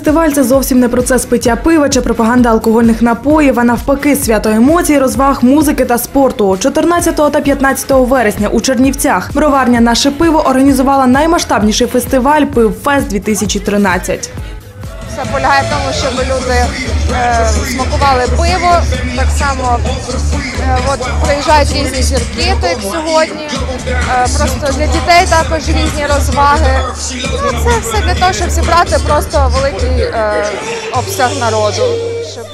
фестиваль це зовсім не процес пиття пива чи пропаганда алкогольних напоїв, а навпаки, свято емоцій, розваг, музики та спорту. 14 та 15 вересня у Чернівцях броварня Наше пиво організувала наймасштабніший фестиваль Пивфест 2013. Все полягає в тому, щоб люди е, смакували пиво. Так само е, от, приїжджають різні зірки, як сьогодні. Е, просто для дітей також різні розваги. Ну, це все для того, щоб зібрати просто великий е, обсяг народу. Щоб...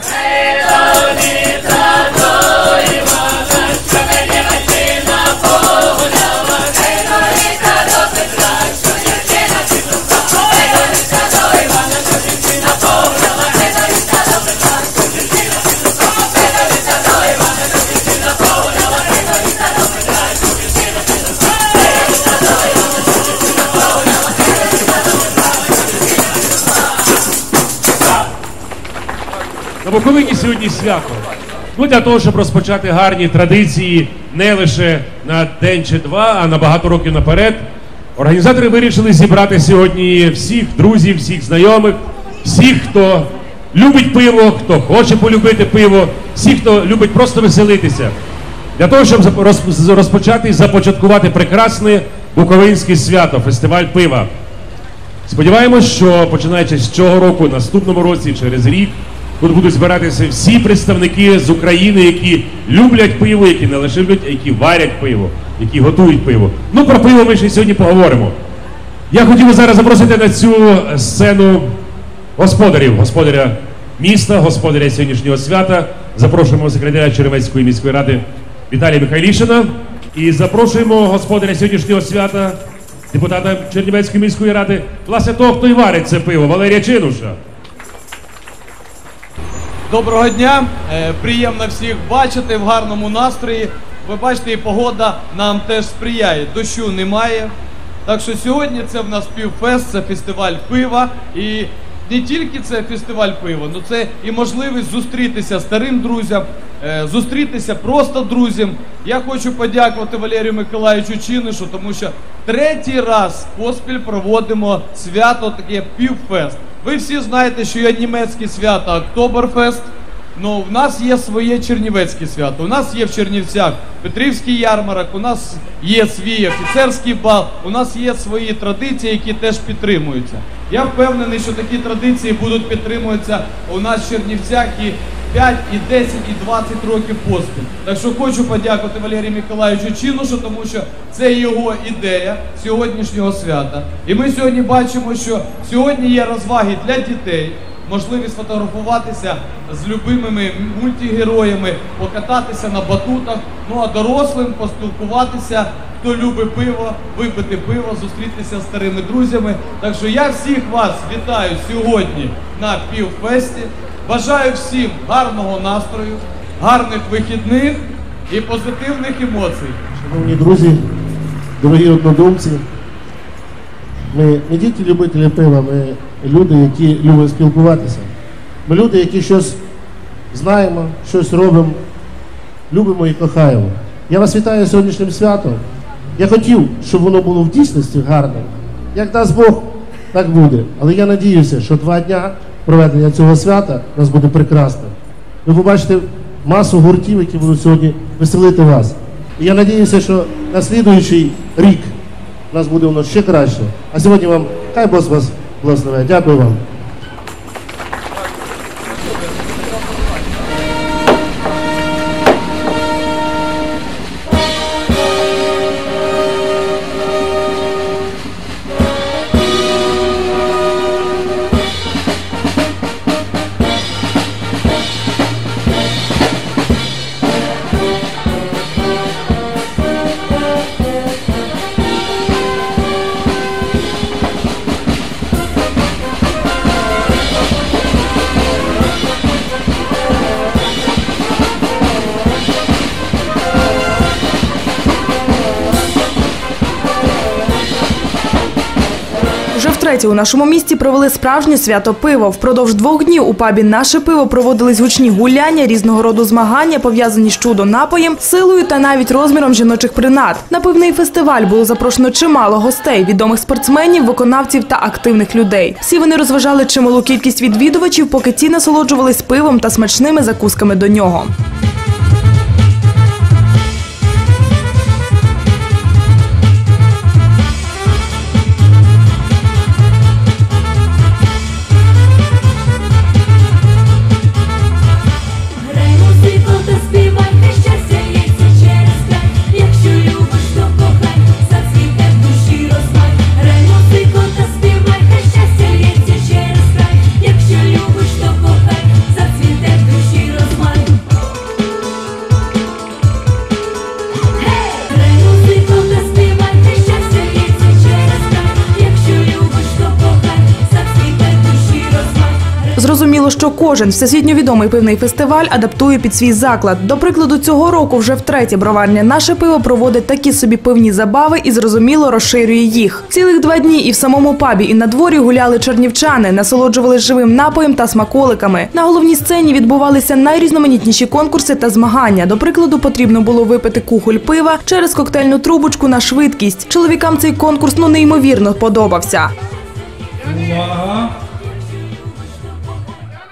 Буковині сьогодні свято. Ну, для того, щоб розпочати гарні традиції не лише на день чи два, а на багато років наперед. Організатори вирішили зібрати сьогодні всіх друзів, всіх знайомих, всіх, хто любить пиво, хто хоче полюбити пиво, всіх, хто любить просто веселитися. Для того, щоб розпочати і започаткувати прекрасне буковинське свято, фестиваль пива. Сподіваємось, що починаючи з цього року, наступному році, через рік, тут будуть збиратися всі представники з України, які люблять пиво, які не лише люблять, а які варять пиво, які готують пиво. Ну про пиво ми ще сьогодні поговоримо. Я хотів би зараз запросити на цю сцену господарів, господаря міста, господаря сьогоднішнього свята. Запрошуємо секретаря Черемецької міської ради Віталія Михайлішина. І запрошуємо господаря сьогоднішнього свята, депутата Чернівецької міської ради, власне того, хто і варить це пиво, Валерія Чинуша. Доброго дня! Е, Приємно всіх бачити в гарному настрої. Ви бачите, і погода нам теж сприяє. Дощу немає. Так що сьогодні це в нас півфест, це фестиваль пива. І не тільки це фестиваль пива, ну це і можливість зустрітися старим друзям, е, зустрітися просто друзям. Я хочу подякувати Валерію Миколаївичу Чинишу, тому що третій раз поспіль проводимо свято таке півфест. Ви всі знаєте, що є німецьке свята Октоберфест. Ну, в нас є своє чернівецьке свято. У нас є в Чернівцях Петрівський ярмарок, у нас є свій офіцерський бал, у нас є свої традиції, які теж підтримуються. Я впевнений, що такі традиції будуть підтримуватися у нас в Чернівцях і 5, і 10, і 20 років поспіль. Так що хочу подякувати Валерію Миколаївичу Чинушу, тому що це його ідея сьогоднішнього свята. І ми сьогодні бачимо, що сьогодні є розваги для дітей можливість фотографуватися з любимими мультигероями, покататися на батутах, ну а дорослим поспілкуватися, хто любить пиво, випити пиво, зустрітися з старими друзями. Так що я всіх вас вітаю сьогодні на півфесті. Бажаю всім гарного настрою, гарних вихідних і позитивних емоцій. Шановні друзі, дорогі однодумці, ми не тільки любителі пива, ми люди, які люблять спілкуватися. Ми люди, які щось знаємо, щось робимо, любимо і кохаємо. Я вас вітаю сьогоднішнім святом. Я хотів, щоб воно було в дійсності гарним. Як дасть Бог, так буде. Але я надіюся, що два дня проведення цього свята у нас буде прекрасно. Ви побачите масу гуртів, які будуть сьогодні веселити вас. І я надіюся, що на слідуючий рік у нас буде воно ще краще. А сьогодні вам хай Бог вас благословить. Дякую вам. Втретє у нашому місті провели справжнє свято пиво. Впродовж двох днів у пабі наше пиво проводились гучні гуляння, різного роду змагання, пов'язані з чудо напоєм, силою та навіть розміром жіночих принад. На пивний фестиваль було запрошено чимало гостей, відомих спортсменів, виконавців та активних людей. Всі вони розважали чималу кількість відвідувачів, поки ті насолоджувались пивом та смачними закусками до нього. Кожен всесвітньо відомий пивний фестиваль адаптує під свій заклад. До прикладу, цього року вже втретє броварня наше пиво проводить такі собі пивні забави і зрозуміло розширює їх. Цілих два дні і в самому пабі, і на дворі гуляли чернівчани, насолоджувались живим напоєм та смаколиками. На головній сцені відбувалися найрізноманітніші конкурси та змагання. До прикладу, потрібно було випити кухоль пива через коктейльну трубочку на швидкість. Чоловікам цей конкурс ну неймовірно подобався. Увага!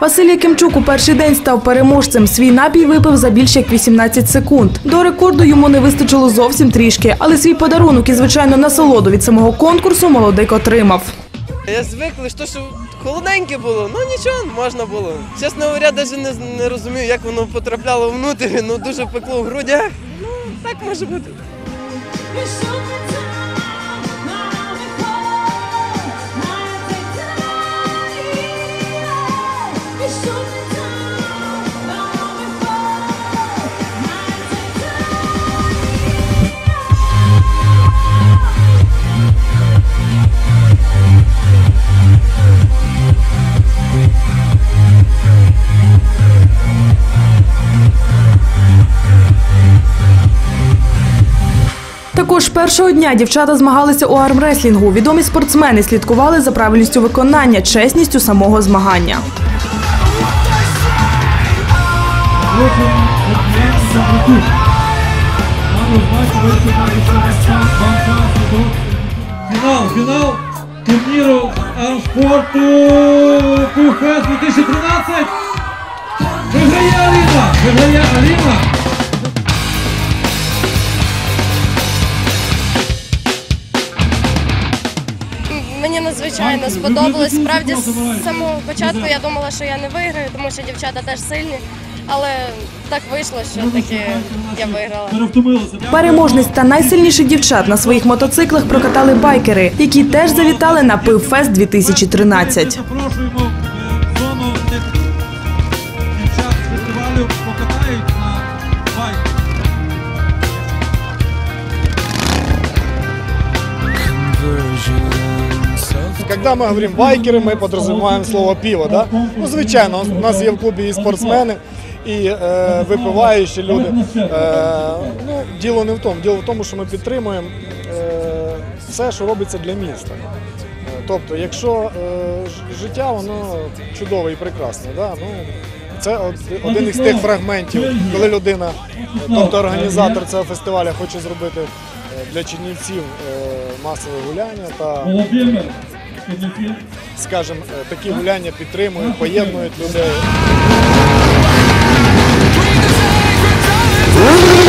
Василь Якимчук у перший день став переможцем. Свій напій випив за більше як 18 секунд. До рекорду йому не вистачило зовсім трішки, але свій подарунок і, звичайно, насолоду від самого конкурсу молодик отримав. Я звикли, що, що холодненьке було, ну нічого, можна було. Чесно говоря, навіть не, не розумію, як воно потрапляло внутрі, ну дуже пекло в грудях. Ну, так може бути. Також першого дня дівчата змагалися у армреслінгу. Відомі спортсмени слідкували за правильністю виконання, чесністю самого змагання. Фінал, фінал турніру армспорту Півфест 2013. Виграє Аліна! Виграє Аліна! Мені надзвичайно сподобалось. Справді з самого початку я думала, що я не виграю, тому що дівчата теж сильні. Але так вийшло, що таки я виграла. Перевтомилися. Переможниць та найсильніших дівчат на своїх мотоциклах прокатали байкери, які теж завітали на Пивфест 2013. Запрошуємо в зону, де дівчат з фестивалю покатають на байку. Когда мы говорим байкеры, мы подразумеваем слово пиво. Да? Ну, звичайно, у нас є в клубі і спортсмени, і е, випиваючі люди. Е, ну, діло не в тому. Діло в тому, що ми підтримуємо е, все, що робиться для міста. Е, Тобто, якщо е, життя, воно чудове і прекрасне. Да? Ну, це один із тих фрагментів, коли людина, тобто організатор цього фестивалю, хоче зробити е, для чинівців е, масове гуляння та скажімо, такі гуляння підтримують, поєднують людей. Ooh!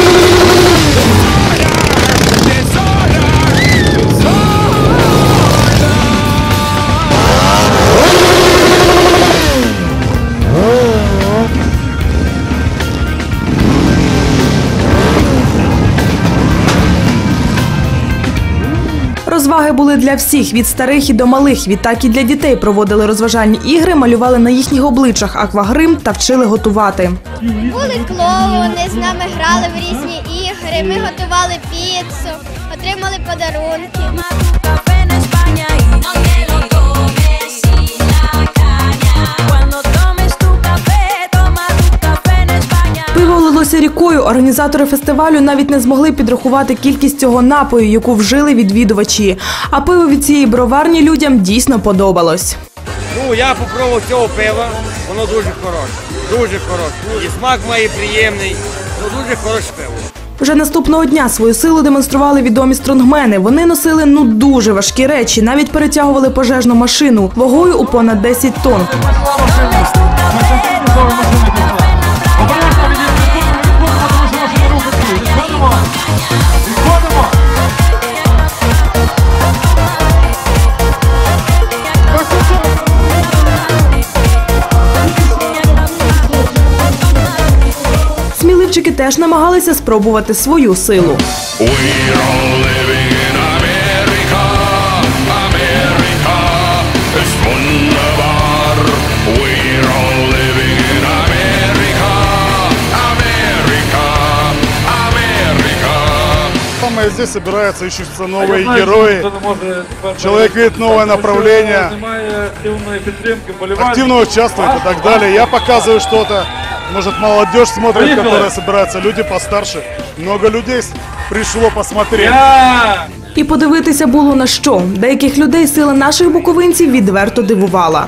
Розваги були для всіх від старих і до малих. Відтак і для дітей проводили розважальні ігри, малювали на їхніх обличчях аквагрим та вчили готувати. Були клоуни, з нами грали в різні ігри. Ми готували піцу, отримали подарунки. Пиво рікою. Організатори фестивалю навіть не змогли підрахувати кількість цього напою, яку вжили відвідувачі. А пиво від цієї броварні людям дійсно подобалось. Ну, я попробував цього пива, воно дуже хороше. Дуже хороше. І смак має приємний. Ну, дуже хороше пиво. Вже наступного дня свою силу демонстрували відомі стронгмени. Вони носили ну дуже важкі речі, навіть перетягували пожежну машину вагою у понад 10 тонн. Теж намагалися спробувати свою силу. Самое здесь собираются, ищутся новые герои. Человек видит новое направление, активно участвует и так далее. Я показываю что-то. Может, молодежь смотрит, Поехали. которая собирается, люди постарше. Много людей прийшло пришло посмотреть. І подивитися було на що. Деяких людей сила наших буковинців відверто дивувала.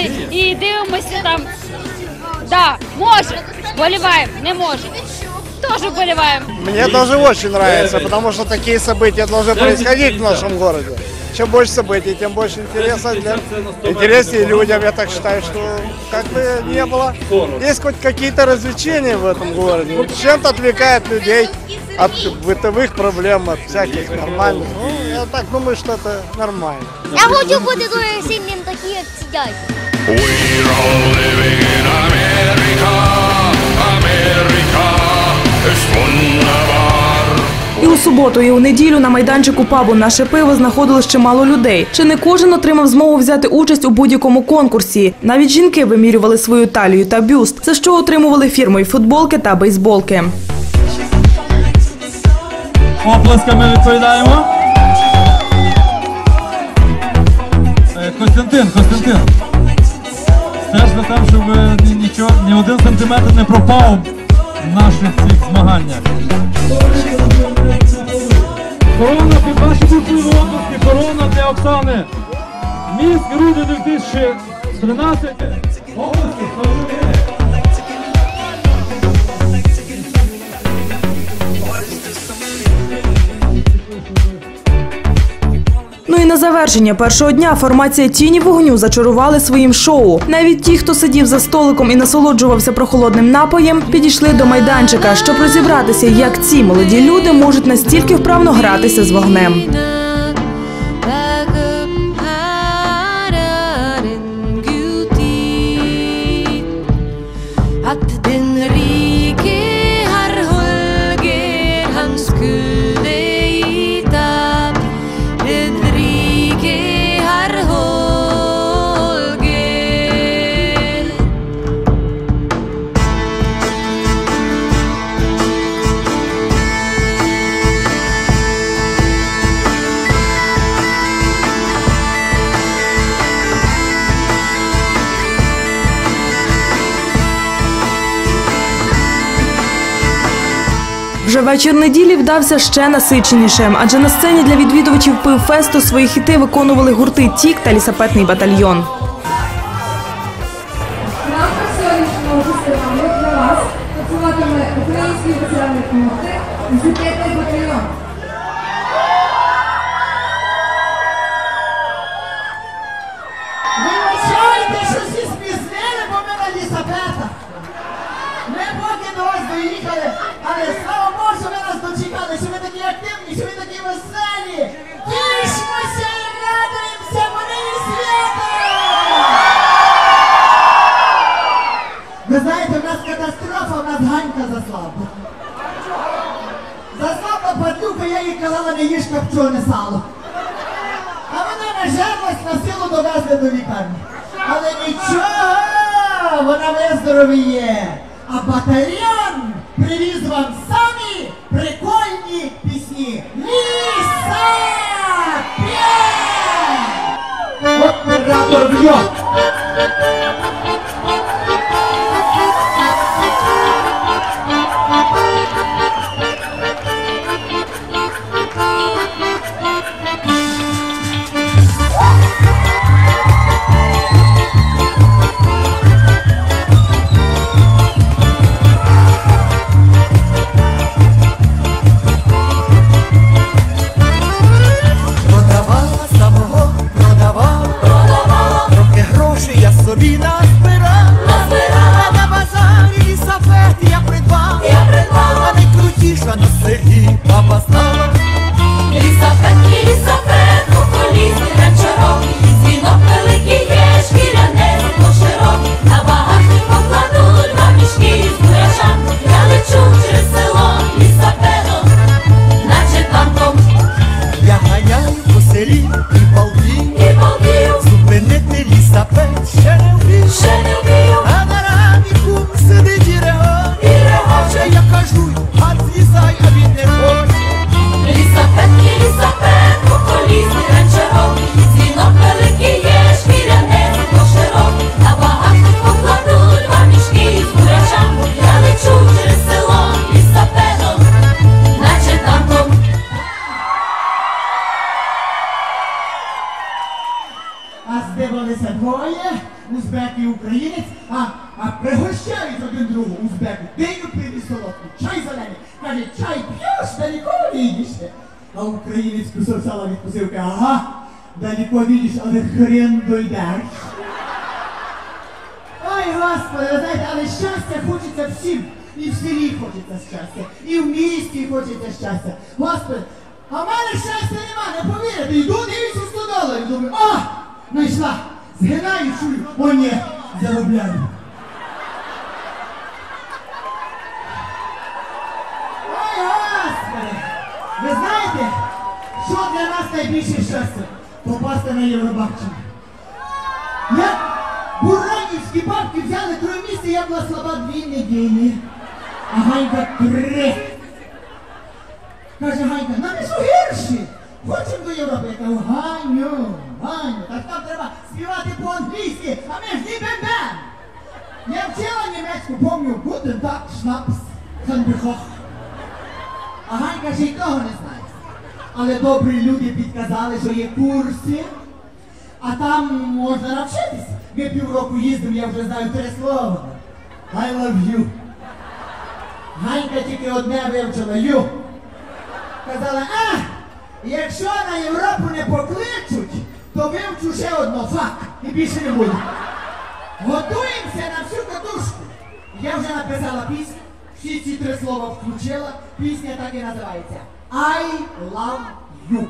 статура людини, і дивимося там. Да, може, боліваємо, не може. Теж боліваємо. Мне тоже очень нравится, потому что такие события должны происходить в нашем городе. Чем больше событий, тем больше интереса для интереснее людям. Я так считаю, что как бы не было. Есть хоть какие-то развлечения в этом городе. Чем-то отвлекает людей от бытовых проблем, от всяких нормальных. Ну, я так думаю, что это нормально. Я хочу бути дуже сильним, такі як ці дядьки. І у суботу, і у неділю на майданчику пабу наше пиво знаходилось чимало людей. Чи не кожен отримав змогу взяти участь у будь-якому конкурсі? Навіть жінки вимірювали свою талію та бюст, за що отримували фірмові футболки та бейсболки. Оплесками відповідаємо. Е, Костянтин, Костянтин. Стеж за те, щоб ні- нічого, ні один сантиметр не пропав в наших цих змаганнях. Корона під ваші букви області, корона для Оксани. Міст груди 2013. Області, на завершення першого дня формація тіні вогню зачарували своїм шоу. Навіть ті, хто сидів за столиком і насолоджувався прохолодним напоєм, підійшли до майданчика, щоб розібратися, як ці молоді люди можуть настільки вправно гратися з вогнем. Вечір неділі вдався ще насиченішим, адже на сцені для відвідувачів пивфесту свої хіти виконували гурти Тік та лісапетний батальйон. Вибачайте, Падлюка, я їй казала, не їж копчене сало. А вона нажерлась, на силу довезли до лікарні. Але нічого, вона виздоровіє. А батальйон привіз вам самі прикольні пісні. Ліса! Оператор а, а пригощають один другу узбеку. Диню пив солодку, чай зелений. Каже, чай п'єш, далеко відійдеш. А українець кусок сала каже, ага, далеко відійш, але хрен дойдеш. Ой, Господи, ви знаєте, але щастя хочеться всім. І в селі хочеться щастя, і в місті хочеться щастя. Господи, а в мене щастя нема, не повірите. Йду, дивлюся 100 доларів. Думаю, а, знайшла. Згинаю, чую, о ні, заробляю. Ой, Господи! Ви знаєте, що для нас найбільше щастя? Попасти на Євробачення. Я буранівські бабки взяли друге місце, я була слаба дві неділі. А Ганька три. Каже Ганька, нам не що гірші. Хочемо до Європи. Я кажу, Ганю, Ганю, так там треба співати по-англійськи, а ми ж ні бен Я вчила німецьку, помню, гутен так, шнапс, ханбихох. А Ганька ще й того не знає. Але добрі люди підказали, що є курси, а там можна навчитись. Ми півроку їздимо, я вже знаю три слова. I love you. Ганька тільки одне вивчила ю. Казала, а, якщо на Європу не покличуть, то вивчу ще одно фак і більше не буду. Готуємося на всю катушку. Я вже написала пісню, всі ці три слова включила. Пісня так і називається I love you.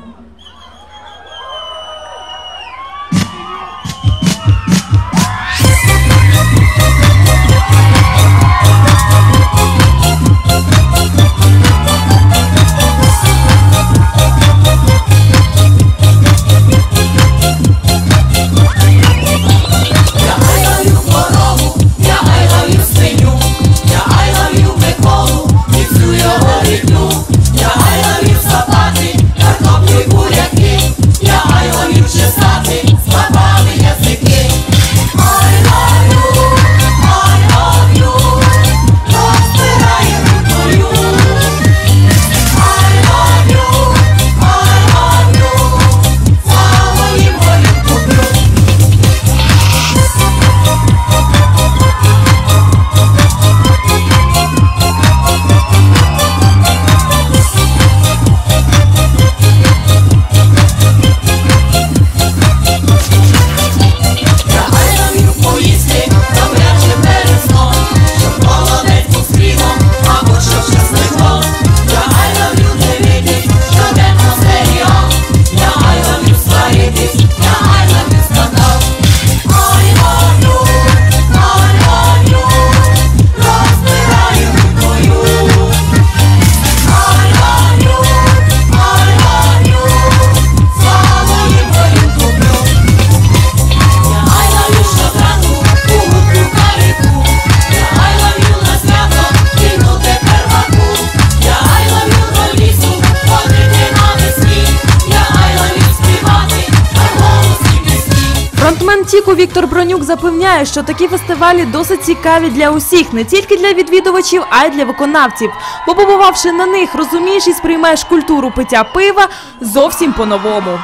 Миколу, і Віктор запевняє, що такі фестивалі досить цікаві для усіх, не тільки для відвідувачів, а й для виконавців. Бо побувавши на них, розумієш і сприймаєш культуру пиття пива зовсім по-новому.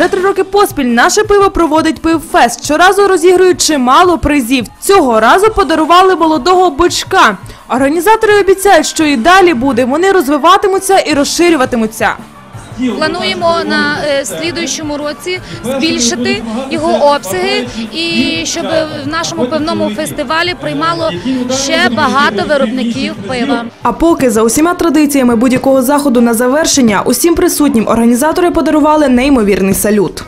Вже три роки поспіль наше пиво проводить пивфест. Щоразу розігрують чимало призів. Цього разу подарували молодого бичка. Організатори обіцяють, що і далі буде. Вони розвиватимуться і розширюватимуться. Плануємо на е, слідуючому році збільшити його обсяги і щоб в нашому пивному фестивалі приймало ще багато виробників пива. А поки за усіма традиціями будь-якого заходу на завершення усім присутнім організатори подарували неймовірний салют.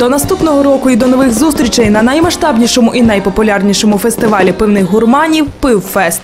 До наступного року і до нових зустрічей на наймасштабнішому і найпопулярнішому фестивалі пивних гурманів Пивфест.